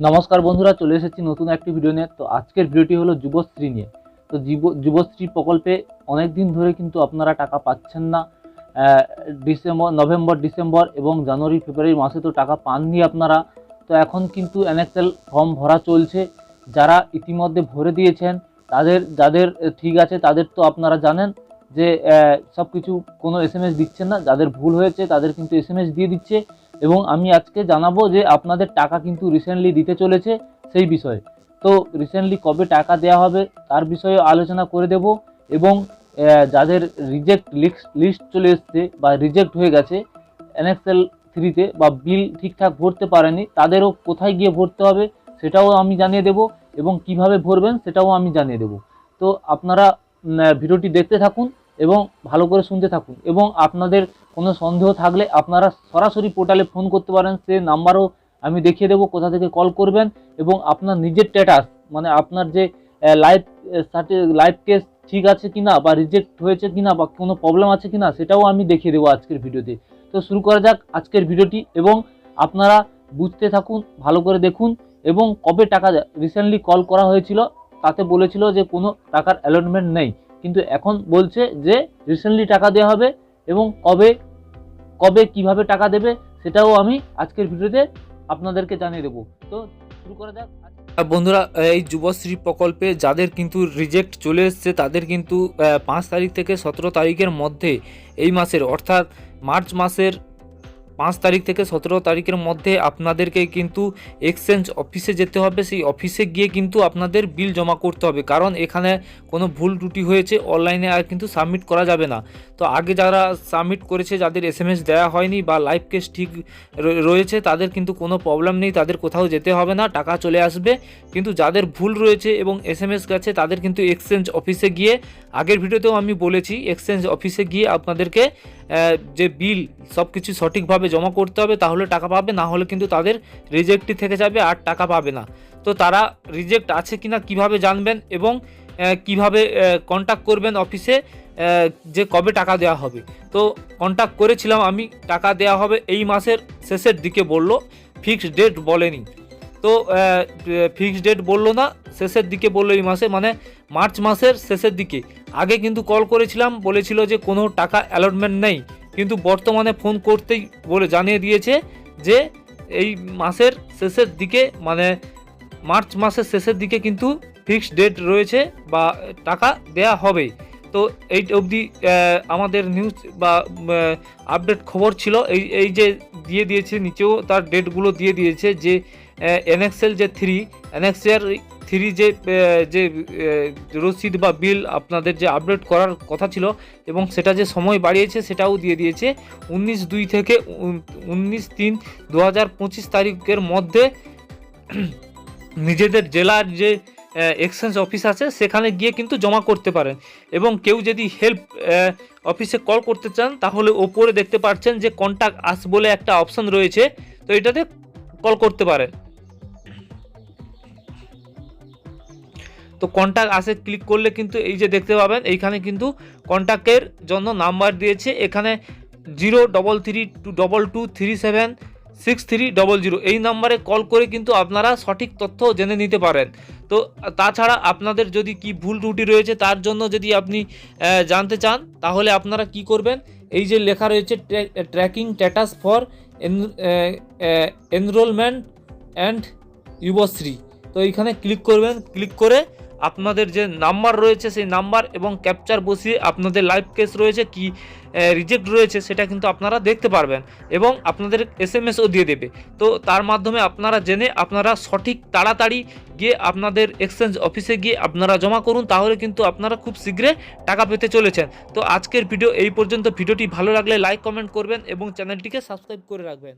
নমস্কার বন্ধুরা, চলে এসেছি নতুন একটি ভিডিও নিয়ে। তো আজকের ভিডিওটি হলো যুবশ্রী নিয়ে। তো যুব- যুবশ্রী প্রকল্পে অনেক দিন ধরে কিন্তু আপনারা টাকা পাচ্ছেন না। ডিসেম্বর, নভেম্বর, ডিসেম্বর এবং জানুয়ারি, ফেব্রুয়ারি মাসে তো টাকা পাননি আপনারা। তো এখন কিন্তু এনএক্সএল ফর্ম ভরা চলছে। যারা ইতিমধ্যে ভরে দিয়েছেন, তাদের, যাদের ঠিক আছে তাদের তো আপনারা জানেন। যে সব কিছু কোনো এস এম এস দিচ্ছেন না, যাদের ভুল হয়েছে তাদের কিন্তু এস এম এস দিয়ে দিচ্ছে। এবং আমি আজকে জানাব যে, আপনাদের টাকা কিন্তু রিসেন্টলি দিতে চলেছে সেই বিষয়ে। তো রিসেন্টলি কবে টাকা দেওয়া হবে তার বিষয়ে আলোচনা করে দেব এবং যাদের রিজেক্ট লিস্ট লিস্ট চলে এসছে বা রিজেক্ট হয়ে গেছে এনএক্সএল থ্রিতে বা বিল ঠিকঠাক ভরতে পারেনি, তাদেরও কোথায় গিয়ে ভরতে হবে সেটাও আমি জানিয়ে দেব এবং কীভাবে ভরবেন সেটাও আমি জানিয়ে দেব। তো আপনারা ভিডিওটি দেখতে থাকুন। এবং ভালো করে শুনতে থাকুন। এবং আপনাদের কোনো সন্দেহ থাকলে আপনারা সরাসরি পোর্টালে ফোন করতে পারেন, সে নাম্বারও আমি দেখিয়ে দেবো, কোথা থেকে কল করবেন এবং আপনার নিজের স্ট্যাটাস মানে আপনার যে লাইভ সার্টি লাইভ কেস ঠিক আছে কিনা বা রিজেক্ট হয়েছে কিনা বা কোনো প্রবলেম আছে কিনা সেটাও আমি দেখিয়ে দেবো আজকের ভিডিওতে। তো শুরু করা যাক আজকের ভিডিওটি এবং আপনারা বুঝতে থাকুন, ভালো করে দেখুন এবং কবে টাকা রিসেন্টলি কল করা হয়েছিল, তাতে বলেছিল যে কোনো টাকার অ্যালটমেন্ট নেই। কিন্তু এখন বলছে যে রিসেন্টলি টাকা দেওয়া হবে এবং কবে কবে কীভাবে টাকা দেবে সেটাও আমি আজকের ভিডিওতে আপনাদেরকে জানিয়ে দেবো। তো শুরু করা যাক। বন্ধুরা, এই যুবশ্রী প্রকল্পে যাদের কিন্তু রিজেক্ট চলে এসছে, তাদের কিন্তু পাঁচ তারিখ থেকে সতেরো তারিখের মধ্যে এই মাসের, অর্থাৎ মার্চ মাসের পাঁচ তারিখ থেকে সতেরো তারিখের মধ্যে আপনাদেরকে কিন্তু এক্সচেঞ্জ অফিসে যেতে হবে। সেই অফিসে গিয়ে কিন্তু আপনাদের বিল জমা করতে হবে। কারণ এখানে কোনো ভুল ত্রুটি হয়েছে অনলাইনে আর কিন্তু সাবমিট করা যাবে না। তো আগে যারা সাবমিট করেছে, যাদের এস এস দেওয়া হয়নি বা লাইভ কেস ঠিক রয়েছে, তাদের কিন্তু কোনো প্রবলেম নেই। তাদের কোথাও যেতে হবে না, টাকা চলে আসবে। কিন্তু যাদের ভুল রয়েছে এবং এস এম এস গেছে, তাদের কিন্তু এক্সচেঞ্জ অফিসে গিয়ে আগের ভিডিওতেও আমি বলেছি এক্সচেঞ্জ অফিসে গিয়ে আপনাদেরকে যে বিল সব কিছু সঠিকভাবে জমা করতে হবে, তাহলে টাকা পাবে, না হলে কিন্তু তাদের রিজেক্টই থেকে যাবে আর টাকা পাবে না। তো তারা রিজেক্ট আছে কি না কীভাবে জানবেন এবং কীভাবে কন্ট্যাক্ট করবেন অফিসে যে কবে টাকা দেওয়া হবে। তো কন্ট্যাক্ট করেছিলাম আমি, টাকা দেওয়া হবে এই মাসের শেষের দিকে বলল ফিক্সড ডেট বলেনি। তো ফিক্সড ডেট বলল না, শেষের দিকে বলল এই মাসে মানে মার্চ মাসের শেষের দিকে। আগে কিন্তু কল করেছিলাম, বলেছিল যে কোনো টাকা অ্যালটমেন্ট নেই, কিন্তু বর্তমানে ফোন করতেই বলে জানিয়ে দিয়েছে যে এই মাসের শেষের দিকে মানে মার্চ মাসের শেষের দিকে কিন্তু ফিক্সড ডেট রয়েছে বা টাকা দেয়া হবে। তো এই অবধি আমাদের নিউজ বা আপডেট খবর ছিল, এই এই যে দিয়ে দিয়েছে, নিচেও তার ডেটগুলো দিয়ে দিয়েছে যে এনএক্সেল যে থ্রি এনএক্সেল থ্রি যে যে রসিদ বা বিল আপনাদের যে আপডেট করার কথা ছিল এবং সেটা যে সময় বাড়িয়েছে সেটাও দিয়ে দিয়েছে উনিশ দুই থেকে উনিশ তিন দু হাজার পঁচিশ তারিখের মধ্যে নিজেদের জেলার যে এক্সচেঞ্জ অফিস আছে সেখানে গিয়ে কিন্তু জমা করতে পারেন এবং কেউ যদি হেল্প অফিসে কল করতে চান তাহলে ওপরে দেখতে পাচ্ছেন যে কন্ট্যাক্ট আস বলে একটা অপশন রয়েছে, তো এটাতে কল করতে পারেন। তো কন্ট্যাক্ট আসে ক্লিক করলে কিন্তু এই যে দেখতে পাবেন, এইখানে কিন্তু কন্ট্যাক্টের জন্য নাম্বার দিয়েছে। এখানে zero double three two double two three seven six three double zero এই নাম্বারে কল করে কিন্তু আপনারা সঠিক তথ্য জেনে নিতে পারেন। তো তাছাড়া আপনাদের যদি কি ভুল ত্রুটি রয়েছে, তার জন্য যদি আপনি জানতে চান, তাহলে আপনারা কি করবেন? এই যে লেখা রয়েছে tracking status for enrolment and Yuvashree তো এইখানে ক্লিক করবেন ক্লিক করে আপনাদের যে নাম্বার রয়েছে, সেই নাম্বার এবং ক্যাপচার বসিয়ে আপনাদের লাইভ কেস রয়েছে, কি রিজেক্ট রয়েছে, সেটা কিন্তু আপনারা দেখতে পারবেন এবং আপনাদের এস এম এসও দিয়ে দেবে। তো তার মাধ্যমে আপনারা জেনে, আপনারা সঠিক তাড়াতাড়ি গিয়ে আপনাদের এক্সচেঞ্জ অফিসে গিয়ে আপনারা জমা করুন, তাহলে কিন্তু আপনারা খুব শীঘ্রই টাকা পেতে চলেছেন। তো আজকের ভিডিও এই পর্যন্ত। ভিডিওটি ভালো লাগলে লাইক কমেন্ট করবেন এবং চ্যানেলটিকে সাবস্ক্রাইব করে রাখবেন।